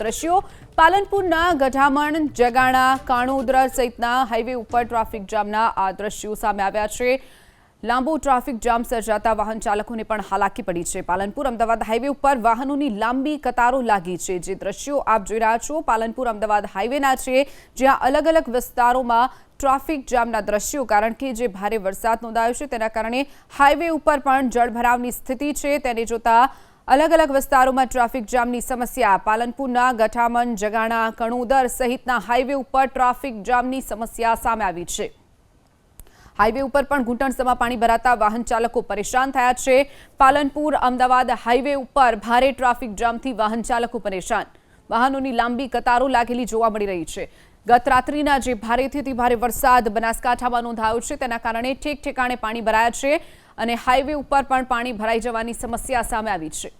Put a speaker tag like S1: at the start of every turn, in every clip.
S1: દ્રશ્યો. પાલનપુરના ગઢામણ, જગાણા, કાણોદરા સહિતના હાઈવે ઉપર ટ્રાફિક જામના આ દ્રશ્યો સામે આવ્યા છે. લાંબો ટ્રાફિક જામ સર્જાતા વાહન ચાલકોને પણ હાલાકી પડી છે. પાલનપુર, અમદાવાદ હાઈવે ઉપર વાહનોની લાંબી કતારો લાગી છે. જે દ્રશ્યો આપ જોઈ રહ્યા છો, પાલનપુર, અમદાવાદ હાઈવેના છે, જ્યાં અલગ અલગ વિસ્તારોમાં ટ્રાફિક જામના દ્રશ્યો, કારણ કે જે ભારે વરસાદ નોંધાયો છે, તેના કારણે હાઈવે ઉપર પણ જળભરાવની સ્થિતિ છે. તેને જોતા અલગ અલગ વિસ્તારોમાં ટ્રાફિક જામની સમસ્યા. પાલનપુરના ગઠામન જગાણા, કણોદર સહિતના હાઈવે ઉપર ટ્રાફિક જામની સમસ્યા સામે આવી છે. હાઈવે ઉપર પણ ઘૂંટણસમાં પાણી ભરાતા વાહન ચાલકો પરેશાન થયા છે. પાલનપુર, અમદાવાદ હાઈવે ઉપર ભારે ટ્રાફિક જામથી વાહન ચાલકો પરેશાન. વાહનોની લાંબી કતારો લાગેલી જોવા મળી રહી છે. ગત રાત્રિના જે ભારેથી ભારે વરસાદ, બનાસકાંઠામાં નોંધાયો છે, તેના કારણે ઠેક ઠેકાણે પાણી ભરાયા છે. અને હાઈવે ઉપર પણ પાણી ભરાઈ જવાની સમસ્યા સામે આવી છે.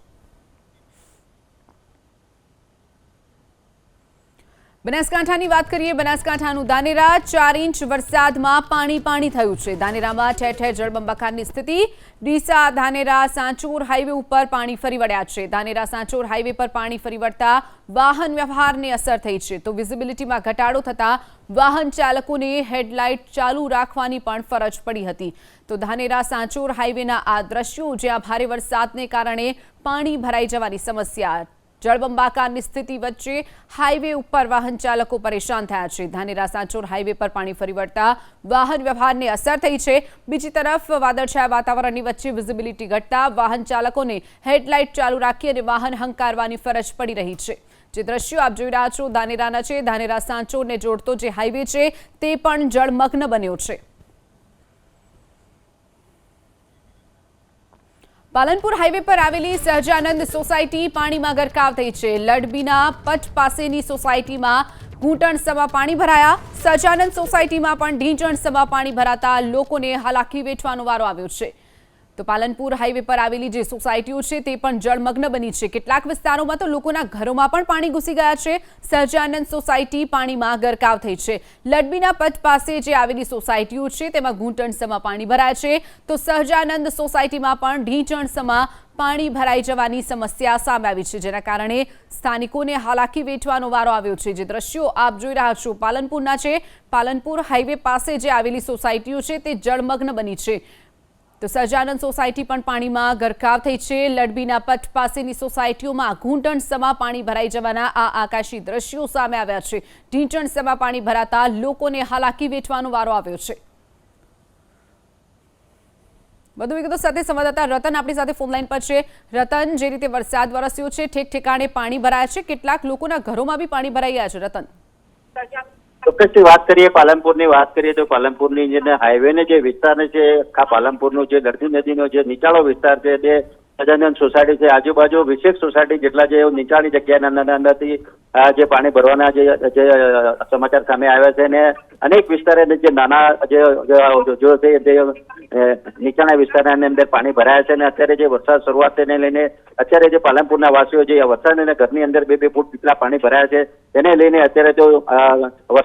S1: બનાસકાંઠાની વાત કરીએ, બનાસકાંઠાનું દાનેરા ચાર ઇંચ વરસાદમાં પાણી પાણી થયું છે. દાનેરામાં ઠેર ઠેર જળબંબાકારની સ્થિતિ. ડીસા ધાનેરા સાંચોર હાઈવે ઉપર પાણી ફરી વળ્યા છે. ધાનેરા સાંચોર હાઈવે પર પાણી ફરી વળતા વાહન વ્યવહારને અસર થઈ છે. તો વિઝિબિલિટીમાં ઘટાડો થતાં વાહન ચાલકોને હેડલાઇટ ચાલુ રાખવાની પણ ફરજ પડી હતી. તો ધાનેરા સાંચોર હાઈવેના આ દ્રશ્યો, જ્યાં ભારે વરસાદને કારણે પાણી ભરાઈ જવાની સમસ્યા જળબંબાકારની સ્થિતિ વચ્ચે હાઈવે ઉપર વાહન ચાલકો પરેશાન થયા છે. ધાનેરા, સાંચોર હાઈવે પર પાણી ફરી વળતા વાહન વ્યવહારને અસર થઈ છે. બીજી તરફ, વાદળછાયા વાતાવરણની વચ્ચે વિઝિબિલિટી ઘટતા વાહન ચાલકોને હેડલાઇટ ચાલુ રાખી અને વાહન હંકારવાની ફરજ પડી રહી છે. જે દ્રશ્યો આપ જોઈ રહ્યા છો, ધાનેરાના છે. ધાનેરા, સાંચોરને જોડતો જે હાઈવે છે, તે પણ જળમગ્ન બન્યો છે. પાલનપુર હાઈવે પર આવેલી સહજાનંદ સોસાયટી પાણીમાં ગરકાવ થઈ છે. લડબીના પટ પાસેની સોસાયટીમાં ઘૂંટણ સમા પાણી ભરાયા. સહજાનંદ સોસાયટીમાં પણ ઢીંચણ સમા પાણી ભરાતા લોકોને હાલાકી વેઠવાનો વારો આવ્યો છે. તો પાલનપુર હાઈવે પર આવેલી જે સોસાયટીઓ છે તે પણ જળમગ્ન બની છે. કેટલાક વિસ્તારોમાં તો લોકોના ઘરોમાં પણ પાણી ઘૂસી ગયા છે. સહજાનંદ સોસાયટી પાણીમાં ગરકાવ થઈ છે. લડબીના પથ પાસે જે આવેલી સોસાયટીઓ છે, તેમાં ઘૂંટણસમાં પાણી ભરાય છે. તો સહજાનંદ સોસાયટીમાં પણ ઢીંચણસમાં પાણી ભરાઈ જવાની સમસ્યા સામે આવી છે, જેના કારણે સ્થાનિકોને હાલાકી વેઠવાનો વારો આવ્યો છે. જે દ્રશ્યો આપ જોઈ રહ્યા છો પાલનપુરના છે. પાલનપુર હાઈવે પાસે જે આવેલી સોસાયટીઓ છે, તે જળમગ્ન બની છે. તો સહજાનંદ સોસાયટી પણ પાણીમાં ગરકાવ થઈ છે. લડબીના પટ પાસેની સોસાયટીઓમાં ઘૂંટણ સમા પાણી ભરાઈ જવાના આ આકાશી દ્રશ્યો સામે આવ્યા છે. ઢીંચણ સમા પાણી ભરાતા લોકોને હાલાકી વેઠવાનો વારો આવ્યો છે. વધુ વિગતો સાથે સંવાદદાતા રતન આપણી સાથે ફોનલાઈન પર છે. રતન, જે રીતે વરસાદ વરસ્યો છે, ઠેક ઠેકાણે પાણી ભરાયા છે. કેટલાક લોકોના ઘરોમાં બી પાણી ભરાઈ ગયા છે. રતન.
S2: ચોક્કસથી વાત કરીએ, પાલનપુરની વાત કરીએ, તો પાલનપુરની જે હાઈવેને જે વિસ્તાર છે, આખા પાલનપુરનો જે દરતી નદીનો જે નીચાળો વિસ્તાર છે, તે સજાનંદ સોસાયટી છે, આજુબાજુ વિશેષ સોસાયટી જેટલા જે નીચાણી જગ્યાના અંદર અંદરથી જે પાણી ભરવાના જે જે સમાચાર સામે આવ્યા છે ને, અનેક વિસ્તારે જે નાના જે, જો છે, તે નીચાણા વિસ્તારના અંદર પાણી ભરાયા છે અને અત્યારે જે વરસાદ શરૂઆતને લઈને અત્યારે જે પાલનપુરના વાસીઓ જે વરસાદ અને ઘરની અંદર બે બે ફૂટ જેટલા પાણી ભરાયા છે, તેને લઈને અત્યારે તો